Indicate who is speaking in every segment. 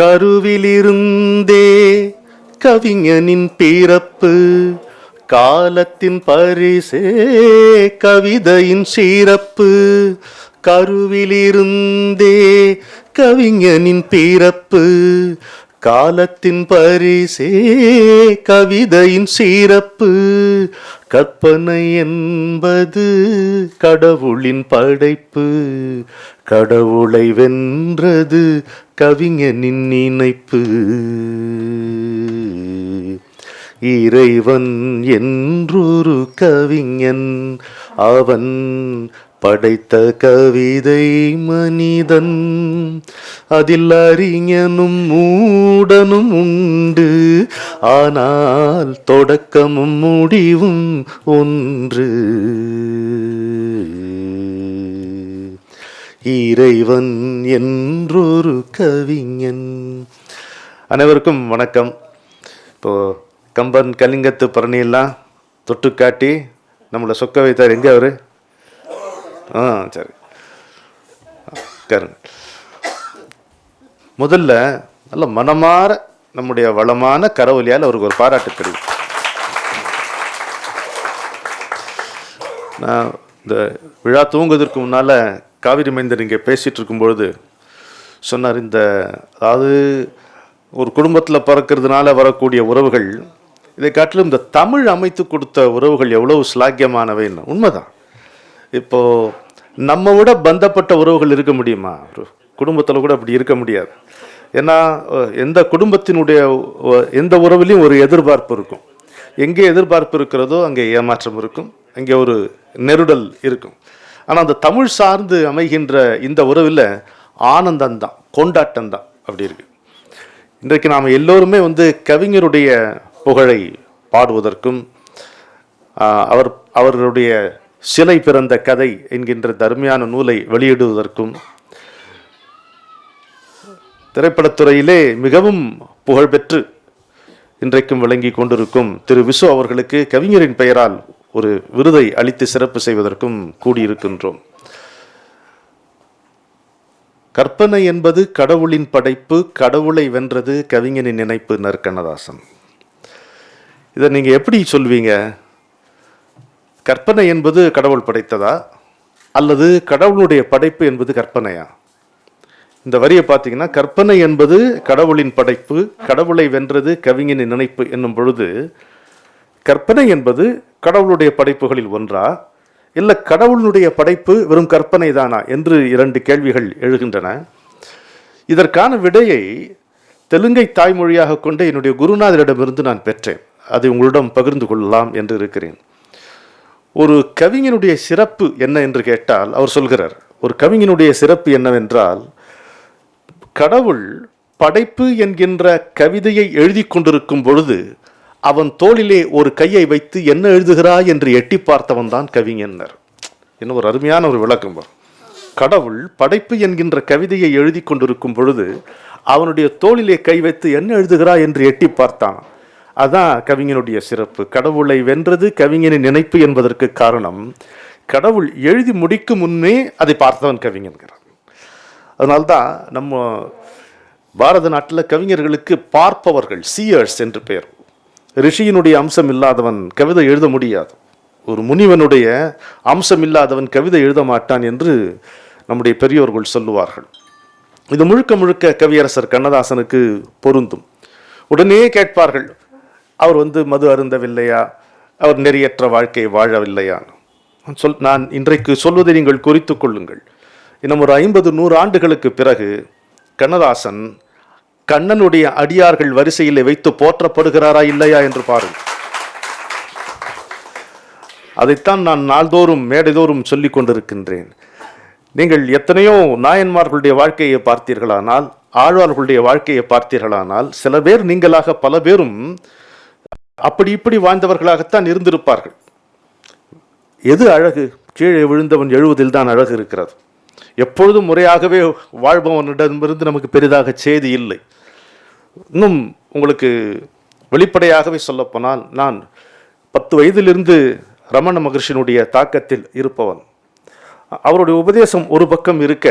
Speaker 1: கருவிலிருந்தே கவிஞனின் பிறப்பு காலத்தின் பரிசே கவிதையின் சிறப்பு. கருவிலிருந்தே கவிஞனின் பிறப்பு காலத்தின் பரிசே கவிதையின் சிறப்பு. கற்பனை என்பது கடவுளின் படைப்பு. கடவுளை வென்றது கவிஞனின் நினைப்பு. இறைவன் என்றொரு கவிஞன். அவன் படைத்த கவிதை மனிதன் அதில் அறிஞனும் மூடனும் உண்டு. ஆனால் தொடக்கமும் முடிவும் ஒன்று. இறைவன் என்றொரு கவிஞன். அனைவருக்கும் வணக்கம். இப்போ கம்பன் கலிங்கத்து பரணியெல்லாம் தொட்டு காட்டி நம்மளை சொக்க வைத்தார். எங்கே அவர்? ஆ சரி. உட்காருங்க. முதல்ல நல்ல மனமாற நம்முடைய வளமான கரவொலியால் அவருக்கு ஒரு பாராட்டு கிடைக்கும் நான் இந்த விழா தூங்குவதற்கு முன்னால் காவிரி மைந்தர் இங்கே பேசிகிட்டு இருக்கும்பொழுது சொன்னார் இந்த அதாவது ஒரு குடும்பத்தில் பிறக்கிறதுனால வரக்கூடிய உறவுகள் இதை காட்டிலும் இந்த தமிழ் அமைத்து கொடுத்த உறவுகள் எவ்வளவு ஸ்லாக்கியமானவைன்னு உண்மைதான். இப்போ நம்ம விட பந்தப்பட்ட உறவுகள் இருக்க முடியுமா? ஒரு குடும்பத்தில் கூட அப்படி இருக்க முடியாது. ஏன்னா எந்த குடும்பத்தினுடைய எந்த உறவுலையும் ஒரு எதிர்பார்ப்பு இருக்கும். எங்கே எதிர்பார்ப்பு இருக்கிறதோ அங்கே ஏமாற்றம் இருக்கும். அங்கே ஒரு நெருடல் இருக்கும். ஆனால் அந்த தமிழ் சார்ந்து அமைகின்ற இந்த உறவில் ஆனந்தந்தான் கொண்டாட்டம் தான் அப்படி இருக்கு. இன்றைக்கு நாம் எல்லோருமே வந்து கவிஞருடைய புகழை பாடுவதற்கும் அவர் அவர்களுடைய சிலை பிறந்த கதை என்கின்ற தர்மையான நூலை வெளியிடுவதற்கும் திரைப்படத்துறையிலே மிகவும் புகழ்பெற்று இன்றைக்கும் விளங்கி கொண்டிருக்கும் திரு விசு அவர்களுக்கு கவிஞரின் பெயரால் ஒரு விருதை அளித்து சிறப்பு செய்வதற்கும் கூடியிருக்கின்றோம். கற்பனை என்பது கடவுளின் படைப்பு கடவுளை வென்றது கவிஞனின் நினைப்பு நற்கண்ணதாசன். இதை நீங்கள் எப்படி சொல்வீங்க? கற்பனை என்பது கடவுள் படைத்ததா? அல்லது கடவுளுடைய படைப்பு என்பது கற்பனையா? இந்த வரியை பார்த்தீங்கன்னா கற்பனை என்பது கடவுளின் படைப்பு கடவுளை வென்றது கவிஞனின் நினைப்பு என்னும் பொழுது கற்பனை என்பது கடவுளுடைய படைப்புகளில் ஒன்றா? இல்லை கடவுளுடைய படைப்பு வெறும் கற்பனை தானா? என்று இரண்டு கேள்விகள் எழுகின்றன. இதற்கான விடையை தெலுங்கை தாய்மொழியாக கொண்ட என்னுடைய குருநாதரிடமிருந்து நான் பெற்றேன். அதை உங்களிடம் பகிர்ந்து கொள்ளலாம் என்று இருக்கிறேன். ஒரு கவிஞனுடைய சிறப்பு என்ன என்று கேட்டால் அவர் சொல்கிறார் ஒரு கவிஞனுடைய சிறப்பு என்னவென்றால் கடவுள் படைப்பு என்கின்ற கவிதையை எழுதி கொண்டிருக்கும் பொழுது அவன் தோளிலே ஒரு கையை வைத்து என்ன எழுதுகிறாய் என்று எட்டி பார்த்தவன் தான் கவிஞன்னர். என்ன ஒரு அருமையான ஒரு விளக்கம் கடவுள் படைப்பு என்கின்ற கவிதையை எழுதி கொண்டிருக்கும் பொழுது அவனுடைய தோளிலே கை வைத்து என்ன எழுதுகிறாய் என்று எட்டி பார்த்தான். அதான் கவிஞனுடைய சிறப்பு. கடவுளை வென்றது கவிஞனின் நினைப்பு என்பதற்கு காரணம் கடவுள் எழுதி முடிக்கும் முன்னே அதை பார்த்தவன் கவிஞன்கிறான் அதனால்தான் நம்ம பாரத நாட்டில் கவிஞர்களுக்கு பார்ப்பவர்கள் சீயர்ஸ் என்று பெயர் ரிஷியினுடைய அம்சம் இல்லாதவன் கவிதை எழுத முடியாது. ஒரு முனிவனுடைய அம்சம் இல்லாதவன் கவிதை எழுத மாட்டான் என்று நம்முடைய பெரியோர்கள் சொல்லுவார்கள். இது முழுக்க முழுக்க கவியரசர் கண்ணதாசனுக்கு பொருந்தும். உடனே கேட்பார்கள் அவர் வந்து மது அருந்தவில்லையா? அவர் நெறியற்ற வாழ்க்கையை வாழவில்லையா? நான் சொல் நான் இன்றைக்கு சொல்வதை நீங்கள் குறித்து கொள்ளுங்கள். இன்னும் ஒரு ஐம்பது நூறு ஆண்டுகளுக்கு பிறகு கண்ணதாசன் கண்ணனுடைய அடியார்கள் வரிசையிலே வைத்து போற்றப்படுகிறாரா இல்லையா என்று பாருங்கள். அதைத்தான் நான் நாள்தோறும் மேடைதோறும் சொல்லி கொண்டிருக்கின்றேன். நீங்கள் எத்தனையோ நாயன்மார்களுடைய வாழ்க்கையை பார்த்தீர்களானால் ஆழ்வார்களுடைய வாழ்க்கையை பார்த்தீர்களானால் சில பேர் நீங்களாக பல பேரும் அப்படி இப்படி வாழ்ந்தவர்களாகத்தான் இருந்திருப்பார்கள். எது அழகு? கீழே விழுந்தவன் எழுவதில் தான் அழகு இருக்கிறது. எப்பொழுதும் முறையாகவே வாழ்பவனிடமிருந்து நமக்கு பெரிதாக செய்தி இல்லை. இன்னும் உங்களுக்கு வெளிப்படையாகவே சொல்லப்போனால் நான் பத்து வயதிலிருந்து ரமண மகர்ஷினுடைய தாக்கத்தில் இருப்பவன். அவருடைய உபதேசம் ஒரு பக்கம் இருக்க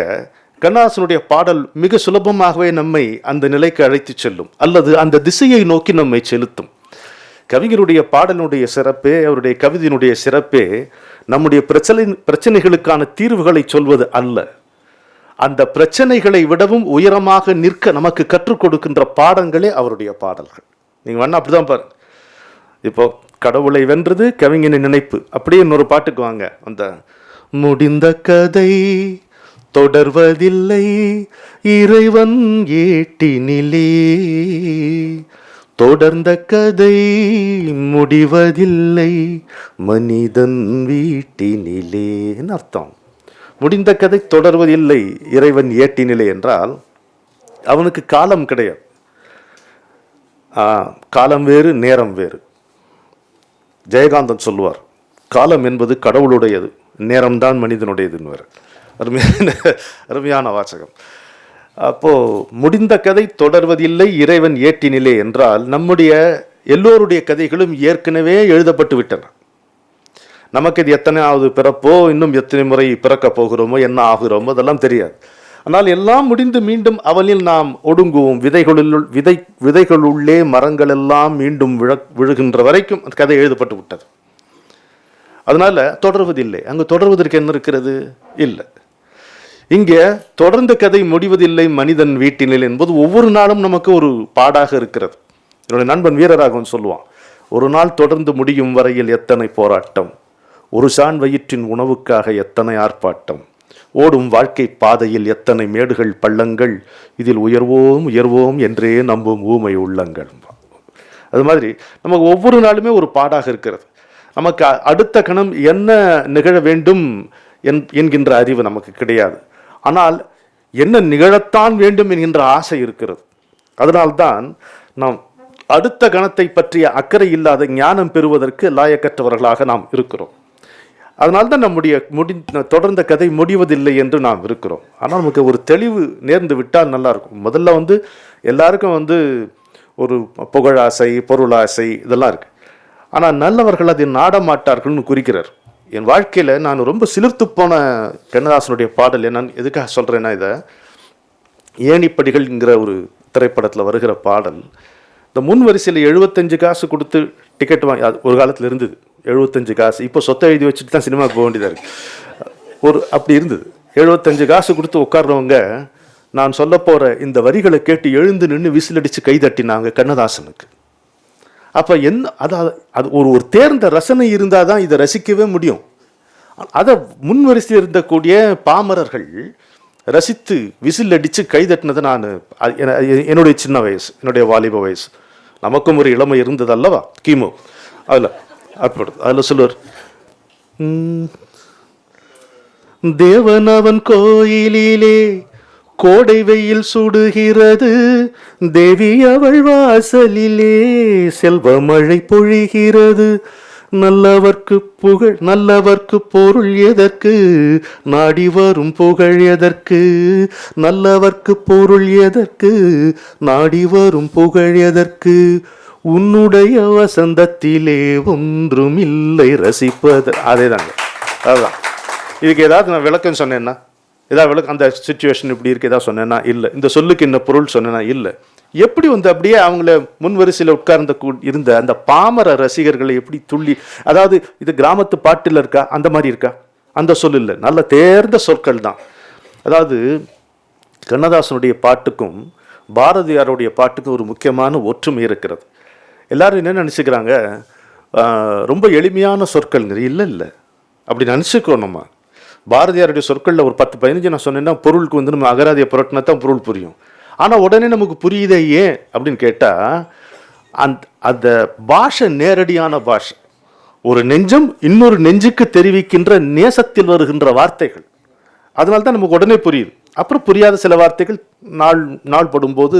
Speaker 1: கண்ணாசனுடைய பாடல் மிக சுலபமாகவே நம்மை அந்த நிலைக்கு அழைத்து செல்லும் அல்லது அந்த திசையை நோக்கி நம்மை செலுத்தும். கவிஞருடைய பாடலுடைய சிறப்பே அவருடைய கவிதையினுடைய சிறப்பே நம்முடைய பிரச்சனை பிரச்சனைகளுக்கான தீர்வுகளை சொல்வது அல்ல. அந்த பிரச்சனைகளை விடவும் உயரமாக நிற்க நமக்கு கற்றுக் கொடுக்கின்ற பாடங்களே அவருடைய பாடல்கள். நீங்கள் வேணா அப்படிதான் பாருங்க. இப்போ கடவுளை வென்றது கவிஞனின் நினைப்பு. அப்படியே இன்னொரு பாட்டுக்கு வாங்க. அந்த முடிந்த கதை தொடர்வதில்லை இறைவன் ஏட்டினிலே தொடர்ந்த கதை முடிவதில்லை. மனிதன் வீட்டினிலேன்னு அர்த்தம். முடிந்த கதை தொடர்வதில்லை இறைவன் ஏட்டினிலே என்றால் அவனுக்கு காலம் கிடையாது. காலம் வேறு நேரம் வேறு. ஜெயகாந்தன் சொல்லுவார் காலம் என்பது கடவுளுடையது நேரம்தான் மனிதனுடையதுன்னு அருமையான அருமையான வாசகம். அப்போ முடிந்த கதை தொடர்வதில்லை இறைவன் ஏட்டினிலே என்றால் நம்முடைய எல்லோருடைய கதைகளும் ஏற்கனவே எழுதப்பட்டு விட்டன. நமக்கு இது எத்தனையாவது பிறப்போ இன்னும் எத்தனை முறை பிறக்கப் போகிறோமோ என்ன ஆகிறோமோ அதெல்லாம் தெரியாது. ஆனால் எல்லாம் முடிந்து மீண்டும் அவனில் நாம் ஒடுங்குவோம். விதைகளுள் விதை விதைகளுள்ளே மரங்கள் எல்லாம் மீண்டும் விழ விழுகின்ற வரைக்கும் அந்த கதை எழுதப்பட்டு விட்டது. அதனால் தொடர்வதில்லை. அங்கு தொடர்வதற்கு என்ன இருக்கிறது? இல்லை. இங்கே தொடர்ந்த கதை முடிவதில்லை மனிதன் வீட்டினில் என்பது ஒவ்வொரு நாளும் நமக்கு ஒரு பாடாக இருக்கிறது. என்னுடைய நண்பன் வீரராகவன் சொல்லுவான் ஒரு நாள் தொடர்ந்து முடியும் வரையில் எத்தனை போராட்டம்? ஒரு சான் வயிற்றின் உணவுக்காக எத்தனை ஆர்ப்பாட்டம்? ஓடும் வாழ்க்கை பாதையில் எத்தனை மேடுகள் பள்ளங்கள்? இதில் உயர்வோம் உயர்வோம் என்றே நம்பும் ஊமை உள்ளங்கள். அது மாதிரி நமக்கு ஒவ்வொரு நாளுமே ஒரு பாடாக இருக்கிறது. நமக்கு அடுத்த கணம் என்ன நிகழ வேண்டும் என்- என்கின்ற அறிவு நமக்கு கிடையாது. ஆனால் என்ன நிகழத்தான் வேண்டும் என்கின்ற ஆசை இருக்கிறது. அதனால்தான் நாம் அடுத்த கணத்தை பற்றிய அக்கறை இல்லாத ஞானம் பெறுவதற்கு லாயக்கற்றவர்களாக நாம் இருக்கிறோம். அதனால்தான் நம்முடைய முடி தொடர்ந்த கதை முடிவதில்லை என்று நாம் இருக்கிறோம். ஆனால் நமக்கு ஒரு தெளிவு நேர்ந்து விட்டால் நல்லாயிருக்கும். முதல்ல வந்து எல்லாருக்கும் வந்து ஒரு புகழாசை பொருளாசை இதெல்லாம் இருக்குது ஆனால் நல்லவர்கள் அதை நாடமாட்டார்கள்னு குறிக்கிறார். என் வாழ்க்கையில் நான் ரொம்ப சிலிர்த்து போன கண்ணதாசனுடைய பாடல் நான் எதுக்காக சொல்கிறேன்னா இதை ஏணிப்படிகள்ங்கிற ஒரு திரைப்படத்தில் வருகிற பாடல். இந்த முன் வரிசையில் எழுபத்தஞ்சு காசு கொடுத்து டிக்கெட் வாங்கி அது ஒரு காலத்தில் இருந்தது. எழுபத்தஞ்சு காசு. இப்போ சொத்தை எழுதி வச்சுட்டு தான் சினிமாவுக்கு போக வேண்டியதாக இருக்குது ஒரு அப்படி இருந்தது. எழுபத்தஞ்சு காசு கொடுத்து உட்கார்றவங்க நான் சொல்ல போகிற இந்த வரிகளை கேட்டு எழுந்து நின்று விசில் அடித்து கை தட்டினாங்க கண்ணதாசனுக்கு. அப்போ என்ன அதாவது அது ஒரு ஒரு தேர்ந்த ரசனை இருந்தால் தான் இதை ரசிக்கவே முடியும். அதை முன் வரிசையில் இருந்தக்கூடிய பாமரர்கள் ரசித்து விசில் அடித்து கைதட்டினதை நான் என்னுடைய சின்ன வயசு என்னுடைய வாலிப வயசு. நமக்கும் ஒரு இளமை இருந்தது அல்லவா கிமு? அதில் அப்படி அதில் சொல்லுவார் தேவன் அவன் கோயிலிலே கோடை வெயில் சுடுகிறது. தேவி அவள் வாசலிலே செல்வ மழை பொழிகிறது. நல்லவர்க்கு புகழ் நல்லவர்க்கு பொருள் எதற்கு? நாடி வரும் புகழ் எதற்கு? நல்லவர்க்கு பொருள் எதற்கு? நாடி வரும் புகழ் எதற்கு? உன்னுடைய வசந்தத்திலே ஒன்றும் இல்லை ரசிப்பது. அதேதாங்க. அதுதான். இதுக்கு ஏதாவது நான் விளக்கம் சொன்னேன்னா? ஏதாவது விளக்கு அந்த சுச்சுவேஷன் இப்படி இருக்கு ஏதாவது சொன்னேன்னா இல்லை. இந்த சொல்லுக்கு என்ன பொருள் சொன்னேன்னா இல்லை. எப்படி வந்து அப்படியே அவங்கள முன் வரிசையில் உட்கார்ந்த கூ- இருந்த அந்த பாமர ரசிகர்களை எப்படி துள்ளி அதாவது இது கிராமத்து பாட்டில் இருக்கா? அந்த மாதிரி இருக்கா? அந்த சொல் இல்லை. நல்ல தேர்ந்த சொற்கள் தான். அதாவது கண்ணதாசனுடைய பாட்டுக்கும் பாரதியாருடைய பாட்டுக்கும் ஒரு முக்கியமான ஒற்றுமை இருக்கிறது. எல்லாரும் என்ன நினச்சிக்கிறாங்க? ரொம்ப எளிமையான சொற்கள் இல்லை இல்லை. அப்படி நினச்சிக்கோ நம்ம பாரதியாருடைய சொற்களில் ஒரு பத்து பதினஞ்சு நான் சொன்னேன்னா பொருளுக்கு வந்து நம்ம அகராதியை புரட்டினா தான் பொருள் புரியும். ஆனால் உடனே நமக்கு புரியுதே ஏன் அப்படின்னு கேட்டால் அந்த அந்த பாஷை நேரடியான பாஷை. ஒரு நெஞ்சம் இன்னொரு நெஞ்சுக்கு தெரிவிக்கின்ற நேசத்தில் வருகின்ற வார்த்தைகள். அதனால தான் நமக்கு உடனே புரியுது. அப்புறம் புரியாத சில வார்த்தைகள் நாள் நாள் படும்போது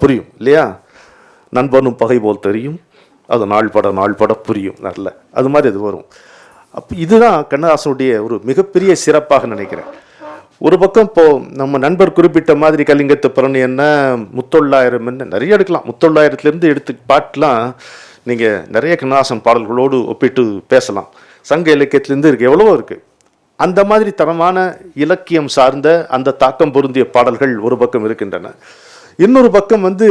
Speaker 1: புரியும் இல்லையா? நண்பனும் பகை போல் தெரியும். அது நாள் பட நாள் பட புரியும் நல்ல. அது மாதிரி அது வரும். அப்போ இதுதான் கண்ணதாசனுடைய ஒரு மிகப்பெரிய சிறப்பாக நினைக்கிறேன். ஒரு பக்கம் இப்போது நம்ம நண்பர் குறிப்பிட்ட மாதிரி கலிங்கத்து பிறன் என்ன முத்தொள்ளாயிரம் என்ன நிறைய எடுக்கலாம். முத்தொள்ளாயிரத்துலேருந்து எடுத்து பாட்டுலாம் நீங்கள் நிறைய கண்ணதாசன் பாடல்களோடு ஒப்பிட்டு பேசலாம். சங்க இலக்கியத்திலேருந்து இருக்கு எவ்வளவோ இருக்குது அந்த மாதிரி தரமான இலக்கியம் சார்ந்த அந்த தாக்கம் பொருந்திய பாடல்கள் ஒரு பக்கம் இருக்கின்றன. இன்னொரு பக்கம் வந்து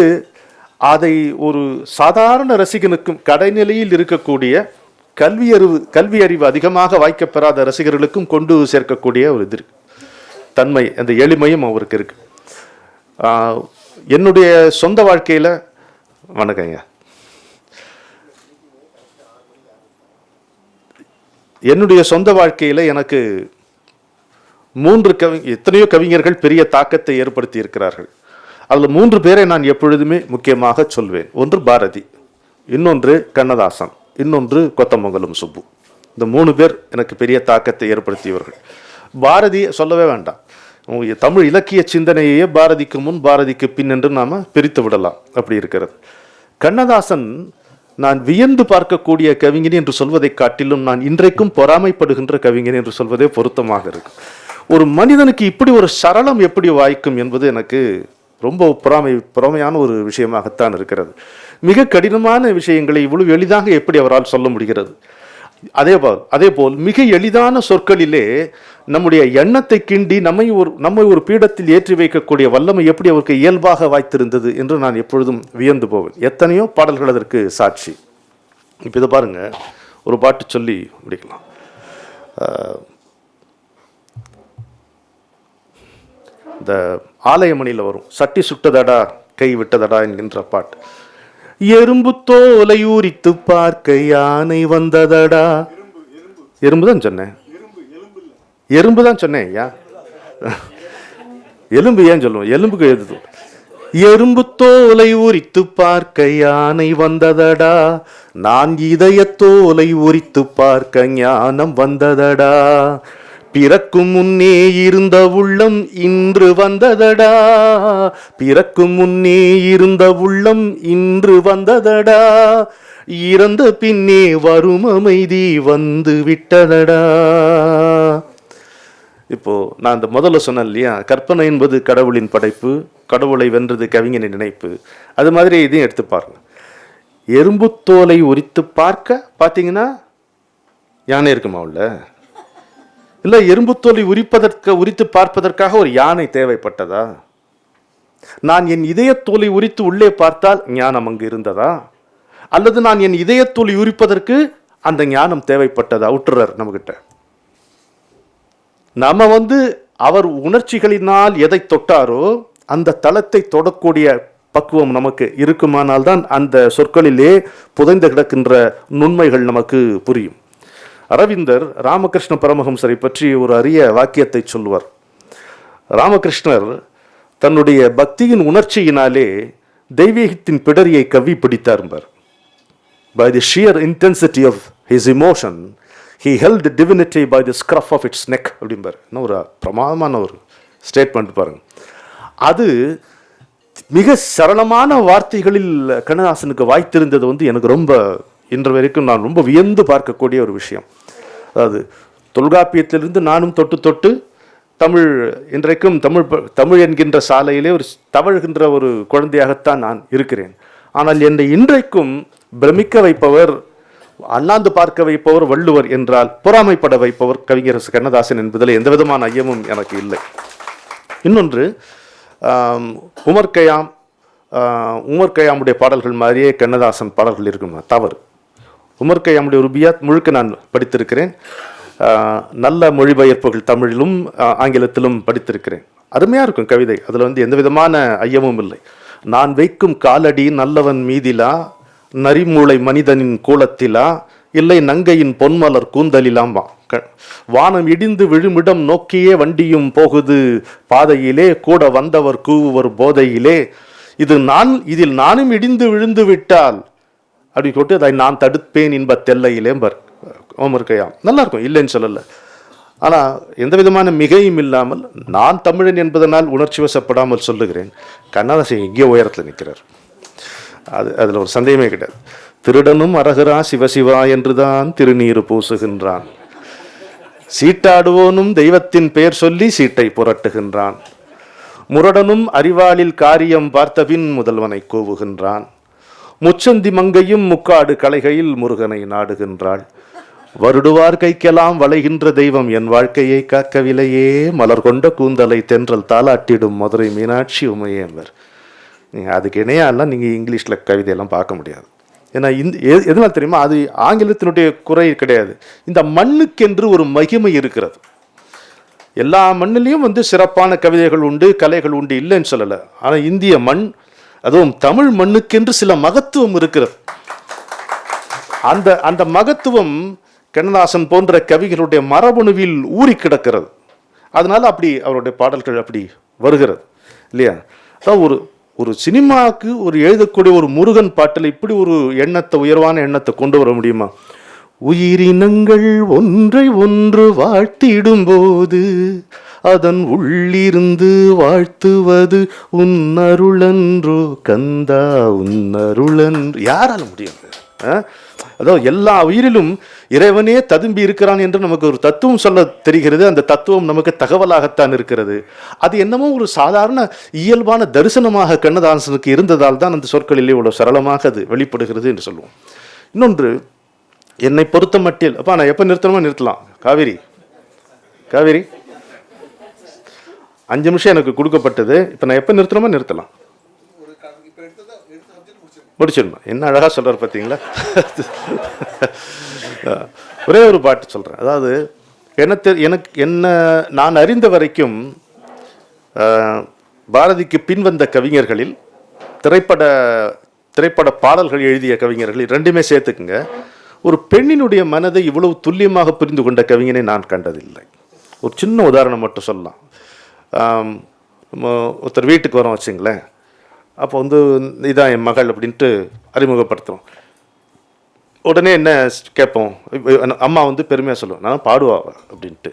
Speaker 1: அதை ஒரு சாதாரண ரசிகனுக்கும் கடைநிலையில் இருக்கக்கூடிய கல்வி அறிவு கல்வி அறிவு அதிகமாக வாய்க்கப்பெறாத ரசிகர்களுக்கும் கொண்டு சேர்க்கக்கூடிய ஒரு இது இருக்கு. தன்மை அந்த எளிமையும் அவருக்கு இருக்கு. என்னுடைய சொந்த வாழ்க்கையில் வணக்கங்க என்னுடைய சொந்த வாழ்க்கையில் எனக்கு மூன்று கவி எத்தனையோ கவிஞர்கள் பெரிய தாக்கத்தை ஏற்படுத்தி இருக்கிறார்கள் அதில் மூன்று பேரை நான் எப்பொழுதுமே முக்கியமாக சொல்வேன். ஒன்று பாரதி இன்னொன்று கண்ணதாசன். இன்னொன்று கொத்தமங்கலம் சுப்பு. இந்த மூணு பேர் எனக்கு பெரிய தாக்கத்தை ஏற்படுத்தியவர்கள். பாரதி சொல்லவே வேண்டாம். தமிழ் இலக்கிய சிந்தனையே பாரதிக்கு முன் பாரதிக்கு பின் என்று நாம பிரித்து விடலாம். அப்படி இருக்கிறது. கண்ணதாசன் நான் வியந்து பார்க்கக்கூடிய கவிஞன் என்று சொல்வதை காட்டிலும் நான் இன்றைக்கும் பொறாமைப்படுகின்ற கவிஞன் என்று சொல்வதே பொருத்தமாக இருக்கும் ஒரு மனிதனுக்கு இப்படி ஒரு சரளம் எப்படி வாய்க்கும் என்பது எனக்கு ரொம்ப பொறாமை பொறாமையான ஒரு விஷயமாகத்தான் இருக்கிறது. மிக கடினமான விஷயங்களை இவ்வளவு எளிதாக எப்படி அவரால் சொல்ல முடிகிறது? அதே போல் அதே போல் மிக எளிதான சொற்களிலே நம்முடைய எண்ணத்தை கிண்டி நம்மை ஒரு நம்மை ஒரு பீடத்தில் ஏற்றி வைக்கக்கூடிய வல்லமை எப்படி அவருக்கு இயல்பாக வாய்த்திருந்தது என்று நான் எப்பொழுதும் வியந்து போவேன். எத்தனையோ பாடல்கள் அதற்கு சாட்சி. இப்போ இதை பாருங்க. ஒரு பாட்டு சொல்லி முடிக்கலாம். இந்த ஆலயமணியில் வரும். சட்டி சுட்டதடா கை விட்டதடா என்கின்ற பாட்டு. எறும்பு தோலை உரித்து பார்க்க யானை வந்ததடா. எறும்பு தான் சொன்னேன். எறும்பு தான் சொன்னேன் ஐயா. எலும்பு ஏன் சொல்லுவோம்? எலும்புக்கு எழுது எறும்பு தோலை உரித்து பார்க்க யானை வந்ததடா. நான் இதய தோலை உரித்து பார்க்க ஞானம் வந்ததடா. பிறக்கும் முன்னே இருந்த உள்ளம் இன்று வந்ததடா? பிறக்கும் முன்னே இருந்த உள்ளம் இன்று வந்ததடா? இறந்த பின்னே வரும் அமைதி வந்து விட்டதடா? இப்போ நான் அந்த முதல்ல சொன்னேன் இல்லையா? கற்பனை என்பது கடவுளின் படைப்பு கடவுளை வென்றது கவிஞனின் நினைப்பு. அது மாதிரி இதையும் எடுத்து பாருங்க. எறும்புத்தோலை உரித்து பார்க்க பார்த்தீங்கன்னா யானை இருக்குமா உள்ள? இல்லை எறும்புத்தோலை உரிப்பதற்கு உரித்து பார்ப்பதற்காக ஒரு யானை தேவைப்பட்டதா? நான் என் இதயத்தோலை உரித்து உள்ளே பார்த்தால் ஞானம் அங்கு இருந்ததா? அல்லது நான் என் இதயத்தோலை உரிப்பதற்கு அந்த ஞானம் தேவைப்பட்டதா? விட்டுறார் நம்மகிட்ட. நம்ம வந்து அவர் உணர்ச்சிகளினால் எதை தொட்டாரோ அந்த தளத்தை தொடக்கூடிய பக்குவம் நமக்கு இருக்குமானால் தான் அந்த சொற்களிலே புதைந்து கிடக்கின்ற நுண்மைகள் நமக்கு புரியும். அரவிந்தர் ராமகிருஷ்ண பரமஹம்சரை பற்றி ஒரு அரிய வாக்கியத்தை சொல்லுவார். ராமகிருஷ்ணர் தன்னுடைய பக்தியின் உணர்ச்சியினாலே தெய்வீகத்தின் பிடரியை கவி பிடித்தார்பார் by the sheer intensity of his emotion he held divinity by the scruff of its neck அப்படிம்பார். இன்னும் ஒரு பிரமாதமான ஒரு ஸ்டேட்மெண்ட் பாருங்க. அது மிக சரளமான வார்த்தைகளில் கண்ணதாசனுக்கு வாய்த்திருந்தது வந்து எனக்கு ரொம்ப இன்று வரைக்கும் நான் ரொம்ப வியந்து பார்க்கக்கூடிய ஒரு விஷயம். அதாவது தொல்காப்பியத்திலிருந்து நானும் தொட்டு தொட்டு தமிழ் இன்றைக்கும் தமிழ் ப- தமிழ் என்கின்ற சாலையிலே ஒரு தவழ்கின்ற ஒரு குழந்தையாகத்தான் நான் இருக்கிறேன். ஆனால் என்னை இன்றைக்கும் பிரமிக்க வைப்பவர் அண்ணாந்து பார்க்க வைப்பவர் வள்ளுவர் என்றால் பொறாமைப்பட வைப்பவர் கவிஞர் கண்ணதாசன் என்பதில் எந்த விதமான ஐயமும் எனக்கு இல்லை. இன்னொன்று உமர் கயாம் உமர் கயாமுடைய பாடல்கள் மாதிரியே கண்ணதாசன் பாடல்கள் இருக்குமா. தவறு. உமர் கையாமுடைய ருபியாத் முழுக்க நான் படித்திருக்கிறேன். நல்ல மொழிபெயர்ப்புகள் தமிழிலும் ஆங்கிலத்திலும் படித்திருக்கிறேன். அருமையாக இருக்கும் கவிதை. அதில் வந்து எந்த விதமான ஐயமும் இல்லை. நான் வைக்கும் காலடி நல்லவன் மீதிலா நரிமூளை மனிதனின் கூலத்திலா இல்லை நங்கையின் பொன்மலர் கூந்தலிலாம்பா க- வானம் இடிந்து விழுமிடம் நோக்கியே வண்டியும் போகுது. பாதையிலே கூட வந்தவர் கூவுவர் போதையிலே. இது நான் இதில் நானும் இடிந்து விழுந்து விட்டால் அப்படி போட்டு அதை நான் தடுப்பேன் இன்ப தெல்லையிலேம்பர் ஓமர்கையா நல்லா இருக்கும் இல்லைன்னு சொல்லலை. ஆனால் எந்த விதமான மிகையும் இல்லாமல் நான் தமிழன் என்பதனால் உணர்ச்சி வசப்படாமல் சொல்லுகிறேன். கண்ணதாசன் எங்கே உயரத்தில் நிற்கிறார் அது அதில் ஒரு சந்தேகமே கிடையாது. திருடனும் அரகரா சிவசிவா என்றுதான் திருநீறு பூசுகின்றான். சீட்டாடுவோனும் தெய்வத்தின் பெயர் சொல்லி சீட்டை புரட்டுகின்றான். முரடனும் அறிவாளில் காரியம் பார்த்தபின் முதல்வனை கூவுகின்றான். முச்சந்தி மங்கையும் முக்காடு கலைகையில் முருகனை நாடுகின்றாள். வருடுவார் கைக்கெல்லாம் வளைகின்ற தெய்வம் என் வாழ்க்கையை காக்கவில்லையே. மலர் கொண்ட கூந்தலை தென்றல் தாளாட்டிடும் மதுரை மீனாட்சி உமையேவர் நீங்கள் அதுக்கு இணையாலாம் நீங்கள் இங்கிலீஷில் கவிதையெல்லாம் பார்க்க முடியாது. ஏன்னா இந்த எது எதனால் தெரியுமா? அது ஆங்கிலத்தினுடைய குறை கிடையாது. இந்த மண்ணுக்கென்று ஒரு மகிமை இருக்கிறது. எல்லா மண்ணிலையும் வந்து சிறப்பான கவிதைகள் உண்டு கலைகள் உண்டு இல்லைன்னு சொல்லலை. ஆனால் இந்திய மண் அதுவும் தமிழ் மண்ணுக்கென்று சில மகத்துவம் இருக்கிறது. அந்த அந்த மகத்துவம் கண்ணதாசன் போன்ற கவிகளுடைய மரபணுவில் ஊறி கிடக்கிறது. அதனால அப்படி அவருடைய பாடல்கள் அப்படி வருகிறது இல்லையா? அதான் ஒரு ஒரு சினிமாவுக்கு ஒரு எழுதக்கூடிய ஒரு முருகன் பாட்டில் இப்படி ஒரு எண்ணத்தை உயர்வான எண்ணத்தை கொண்டு வர முடியுமா? உயிரினங்கள் ஒன்றை ஒன்று வாழ்த்திடும்போது அதன் உள்ளிருந்து வாழ்த்துவது உன்னருளன்றோ கந்தா உன்னருளன்று யாரால முடியும் ஆ? அதாவது எல்லா உயிரிலும் இறைவனே ததும்பி இருக்கிறான் என்று நமக்கு ஒரு தத்துவம் சொல்ல தெரிகிறது. அந்த தத்துவம் நமக்கு தகவலாகத்தான் இருக்கிறது. அது என்னமோ ஒரு சாதாரண இயல்பான தரிசனமாக கண்ணதாசனுக்கு இருந்ததால் தான் அந்த சொற்களிலே இவ்வளவு சரளமாக அது வெளிப்படுகிறது என்று சொல்லுவோம். இன்னொன்று என்னை பொறுத்த மட்டில் அப்பா நான் எப்போ நிறுத்தணுமோ நிறுத்தலாம். காவேரி. காவேரி. அஞ்சு நிமிஷம் எனக்கு கொடுக்கப்பட்டது. இப்போ நான் எப்போ நிறுத்தணுமோ நிறுத்தலாம். முடிச்சிடணும்? என்ன அழகாக சொல்கிறார் பார்த்தீங்களா ஒரே ஒரு பாட்டு சொல்கிறேன் அதாவது என்ன தெ- எனக்கு என்ன நான் அறிந்த வரைக்கும் பாரதிக்கு பாரதிக்கு பின்வந்த கவிஞர்களில் திரைப்பட திரைப்பட பாடல்கள் எழுதிய கவிஞர்கள் ரெண்டுமே சேர்த்துக்குங்க. ஒரு பெண்ணினுடைய மனதை இவ்வளவு துல்லியமாக புரிந்து கொண்ட கவிஞனை நான் கண்டதில்லை. ஒரு சின்ன உதாரணம் மட்டும் சொல்லலாம். ஒருத்தர் வீட்டுக்கு வரோம் வச்சுங்களேன். அப்போ வந்து இதான் என் மகள் அப்படின்ட்டு அறிமுகப்படுத்துகிறோம் உடனே என்ன கேட்போம்? அம்மா வந்து பெருமையாக சொல்லுவோம் நான் பாடுவா அப்படின்ட்டு.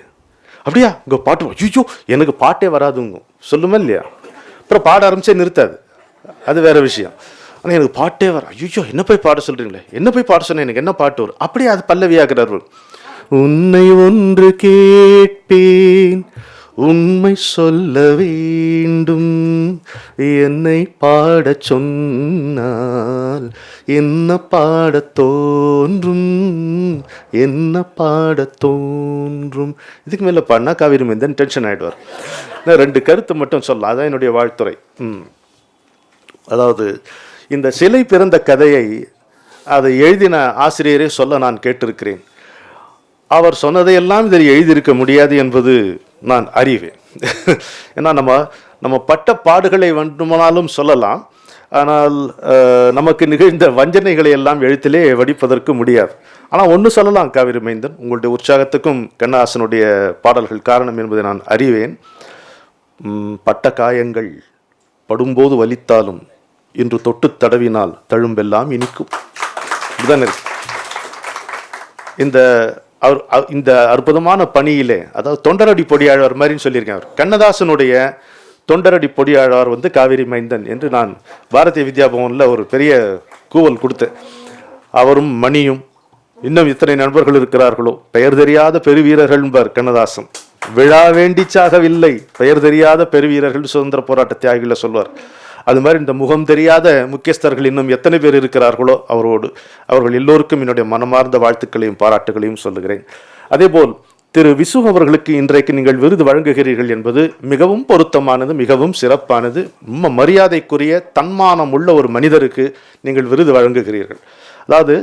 Speaker 1: அப்படியா? இங்கே பாட்டு ஐயோ எனக்கு பாட்டே வராதுங்க. சொல்லுமா இல்லையா? அப்புறம் பாட ஆரம்பிச்சே நிறுத்தாது. அது வேற விஷயம். ஆனால் எனக்கு பாட்டே வர ஐயோ என்ன போய் பாட சொல்கிறீங்களே என்ன போய் பாட சொன்னேன்? எனக்கு என்ன பாட்டு வரும்? அப்படியே அது பல்லவியாகிறார் உன்னை ஒன்று கேட்பேன் உண்மை சொல்ல வேண்டும். என்னை பாடச் சொன்னால் என்ன பாடத் தோன்றும்? என்ன பாடத் தோன்றும்? இதுக்கு மேலே பாடினா காவிரி மேந்தன் டென்ஷன் ஆகிடுவார் நான் ரெண்டு கருத்து மட்டும் சொல்லலாம். அதான் என்னுடைய வாழ்த்துறை. ம். அதாவது இந்த சிலை பிறந்த கதையை அதை எழுதின ஆசிரியரே சொல்ல நான் கேட்டிருக்கிறேன். அவர் சொன்னதையெல்லாம் இதில் எழுதியிருக்க முடியாது என்பது நான் அறிவேன். ஏன்னா நம்ம நம்ம பட்ட பாடுகளை வேண்டுமானாலும் சொல்லலாம். ஆனால் நமக்கு நிகழ்ந்த வஞ்சனைகளை எல்லாம் எழுத்திலே வடிப்பதற்கு முடியாது. ஆனால் ஒன்று சொல்லலாம் காவிரி மைந்தன். உங்களுடைய உற்சாகத்துக்கும் கண்ணாசனுடைய பாடல்கள் காரணம் என்பதை நான் அறிவேன். பட்ட காயங்கள் படும்போது வலித்தாலும் இன்று தொட்டு தடவினால் தழும்பெல்லாம் இனிக்கும். இதுதான்? இருக்கு இந்த அவர் இந்த அற்புதமான பணியிலே அதாவது தொண்டரடி பொடியாழ்வார் மாதிரின்னு சொல்லியிருக்கேன் அவர் கண்ணதாசனுடைய தொண்டரடி பொடியாழ்வார் வந்து காவிரி மைந்தன் என்று நான் பாரதிய வித்யா பவனில் ஒரு பெரிய கூவல் கொடுத்தேன். அவரும் மணியும் இன்னும் இத்தனை நண்பர்கள் இருக்கிறார்களோ? பெயர் தெரியாத பெருவீரர்கள் என்பார் கண்ணதாசன். விழா வேண்டிச்சாகவில்லை பெயர் தெரியாத பெருவீரர்கள் சுதந்திர போராட்ட தியாகிகளை சொல்வார். அது மாதிரி இந்த முகம் தெரியாத முக்கியஸ்தர்கள் இன்னும் எத்தனை பேர் இருக்கிறார்களோ அவரோடு அவர்கள் எல்லோருக்கும் என்னுடைய மனமார்ந்த வாழ்த்துக்களையும் பாராட்டுகளையும் சொல்லுகிறேன். அதேபோல் திரு விசு அவர்களுக்கு இன்றைக்கு நீங்கள் விருது வழங்குகிறீர்கள் என்பது மிகவும் பொருத்தமானது மிகவும் சிறப்பானது. ரொம்ப மரியாதைக்குரிய தன்மானம் உள்ள ஒரு மனிதருக்கு நீங்கள் விருது வழங்குகிறீர்கள். அதாவது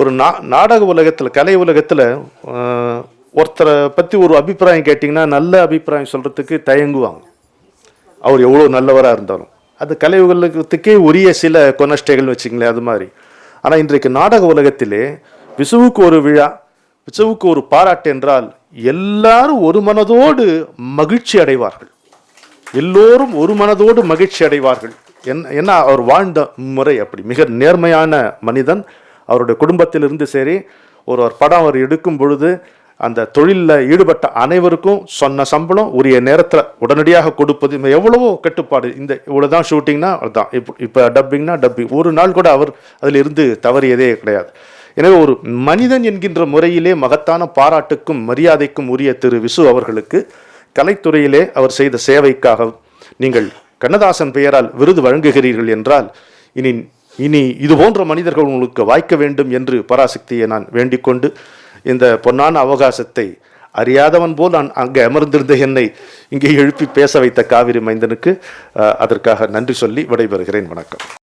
Speaker 1: ஒரு நா நாடக உலகத்தில் கலை உலகத்தில் ஒருத்தரை பற்றி ஒரு அபிப்பிராயம் கேட்டிங்கன்னா நல்ல அபிப்பிராயம் சொல்கிறதுக்கு தயங்குவாங்க. அவர் எவ்வளோ நல்லவராக இருந்தாலும். அது கலை உலகத்துக்கே உரிய சில கொனஸ்டைகள் வச்சுங்களேன் அது மாதிரி. ஆனால் இன்றைக்கு நாடக உலகத்திலே விசுவுக்கு ஒரு விழா விசுவுக்கு ஒரு பாராட்டு என்றால் எல்லாரும் ஒரு மனதோடு மகிழ்ச்சி அடைவார்கள். எல்லோரும் ஒரு மனதோடு மகிழ்ச்சி அடைவார்கள். என்ன என்ன அவர் வாழ்ந்த முறை அப்படி. மிக நேர்மையான மனிதன் அவருடைய குடும்பத்திலிருந்து சரி ஒரு ஒரு படம் அவர் எடுக்கும் பொழுது அந்த தொழிலில் ஈடுபட்ட அனைவருக்கும் சொன்ன சம்பளம் உரிய நேரத்தில் உடனடியாக கொடுப்பது இந்த எவ்வளவோ கட்டுப்பாடு. இந்த இவ்வளோ தான் ஷூட்டிங்னா அதுதான் இப்போ இப்போ டப்பிங்னா டப்பிங் ஒரு நாள் கூட அவர் அதில் இருந்து தவறியதே கிடையாது. எனவே ஒரு மனிதன் என்கின்ற முறையிலே மகத்தான பாராட்டுக்கும் மரியாதைக்கும் உரிய திரு விசு அவர்களுக்கு கலைத்துறையிலே அவர் செய்த சேவைக்காக நீங்கள் கண்ணதாசன் பெயரால் விருது வழங்குகிறீர்கள் என்றால் இனி இனி இது போன்ற மனிதர்கள் உங்களுக்கு வாய்க்க வேண்டும் என்று பராசக்தியை நான் வேண்டிக் கொண்டு இந்த பொன்னான அவகாசத்தை அறியாதவன் போல் நான் அங்கே அமர்ந்திருந்த என்னை இங்கே எழுப்பி பேச வைத்த காவிரி மைந்தனுக்கு அதற்காக நன்றி சொல்லி விடைபெறுகிறேன். வணக்கம்.